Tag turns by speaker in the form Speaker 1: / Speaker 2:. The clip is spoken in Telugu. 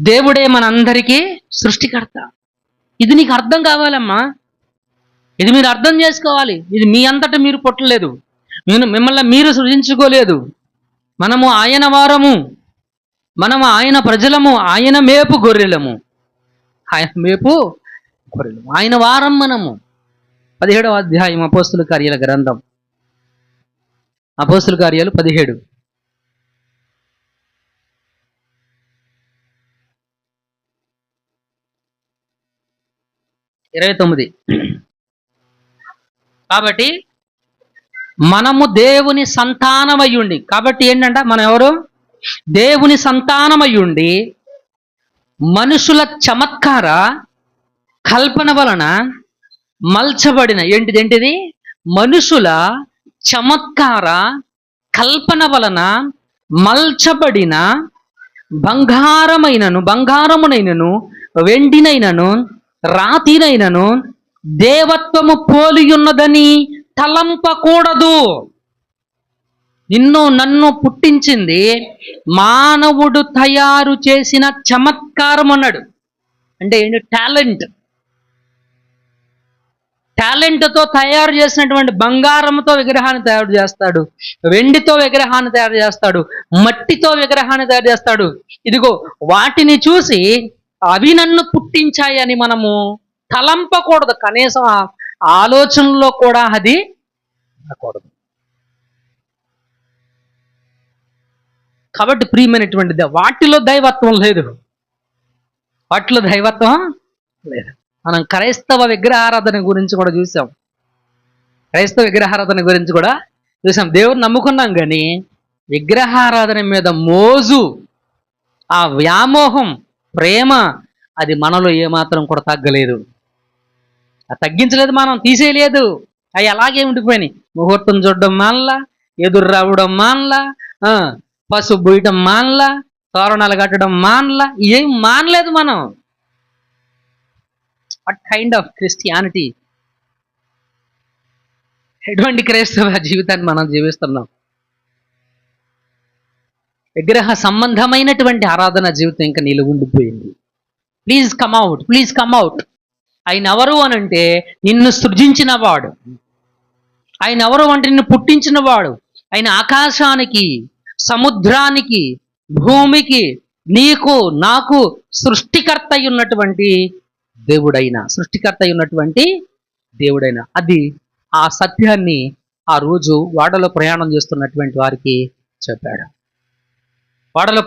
Speaker 1: దేవుడే మనందరికీ సృష్టికర్త. ఇది నీకు అర్థం కావాలమ్మా. ఇది మీరు అర్థం చేసుకోవాలి. ఇది మీ అంతటా మీరు పుట్టలేదు. మీరు మిమ్మల్ని మీరు సృజించుకోలేదు. మనము ఆయన వారము. మనము ఆయన ప్రజలము. ఆయన మేపు గొర్రెలము. ఆయన మేపు గొర్రెలము ఆయన వారం మనము. పదిహేడవ అధ్యాయం అపోస్తుల కార్యాల గ్రంథం. అపోస్తుల కార్యాలు పదిహేడు. ఇరవై తొమ్మిది. కాబట్టి మనము దేవుని సంతానమయ్యుండి కాబట్టి ఏంటంట మనం ఎవరు? దేవుని సంతానమయ్యుండి మనుషుల చమత్కార కల్పన వలన మల్చబడిన ఏంటిది ఏంటిది? మనుషుల చమత్కార కల్పన వలన మల్చబడిన బంగారమైనను బంగారమునైనను వెండినైనను రాతినైనను దేవత్వము పోలియున్నదని తలంపకూడదు. నిన్ను నన్ను పుట్టించింది మానవుడు తయారు చేసిన చమత్కారం అన్నాడు అంటే ఏంటి? టాలెంట్. టాలెంట్తో తయారు చేసినటువంటి బంగారంతో విగ్రహాన్ని తయారు చేస్తాడు. వెండితో విగ్రహాన్ని తయారు చేస్తాడు. మట్టితో విగ్రహాన్ని తయారు చేస్తాడు. ఇదిగో వాటిని చూసి అవి నన్ను పుట్టించాయని మనము తలంపకూడదు. కనీసం ఆలోచనలో కూడా అది ఉండకూడదు. కాబట్టి ప్రియమైనటువంటిది వాటిలో దైవత్వం లేదు. వాటిలో దైవత్వం లేదు. మనం క్రైస్తవ విగ్రహారాధన గురించి కూడా చూసాం. క్రైస్తవ విగ్రహారాధన గురించి కూడా చూసాం. దేవుడు నమ్ముకున్నాం కానీ విగ్రహారాధన మీద మోజు ఆ వ్యామోహం ప్రేమ అది మనలో ఏమాత్రం కూడా తగ్గలేదు. అది తగ్గించలేదు మనం తీసేయలేదు. అవి అలాగే ఉండిపోయినాయి. ముహూర్తం చూడడం మానలా ఎదురు రావడం మానలా ఆ, పసుపు బూయటం మానలా తోరణాలు కట్టడం మానలా ఏం మానలేదు మనం. వాట్ కైండ్ ఆఫ్ క్రిస్టియానిటీ ఎటువంటి క్రైస్తవ జీవితాన్ని మనం జీవిస్తున్నాం? విగ్రహ సంబంధమైనటువంటి ఆరాధన జీవితం ఇంకా నిలువ ఉండిపోయింది. Please come please come out ఆయన ఎవరు అనంటే నిన్ను సృజించిన వాడు. ఆయన ఎవరు అంటే నిన్ను పుట్టించిన వాడు. ఆయన ఆకాశానికి సముద్రానికి భూమికి నీకు నాకు సృష్టికర్త ఉన్నటువంటి దేవుడైన సృష్టికర్త అయి ఉన్నటువంటి దేవుడైన. అది ఆ సత్యాన్ని ఆ రోజు వాడలో ప్రయాణం చేస్తున్నటువంటి వారికి చెప్పాడు. వాడలో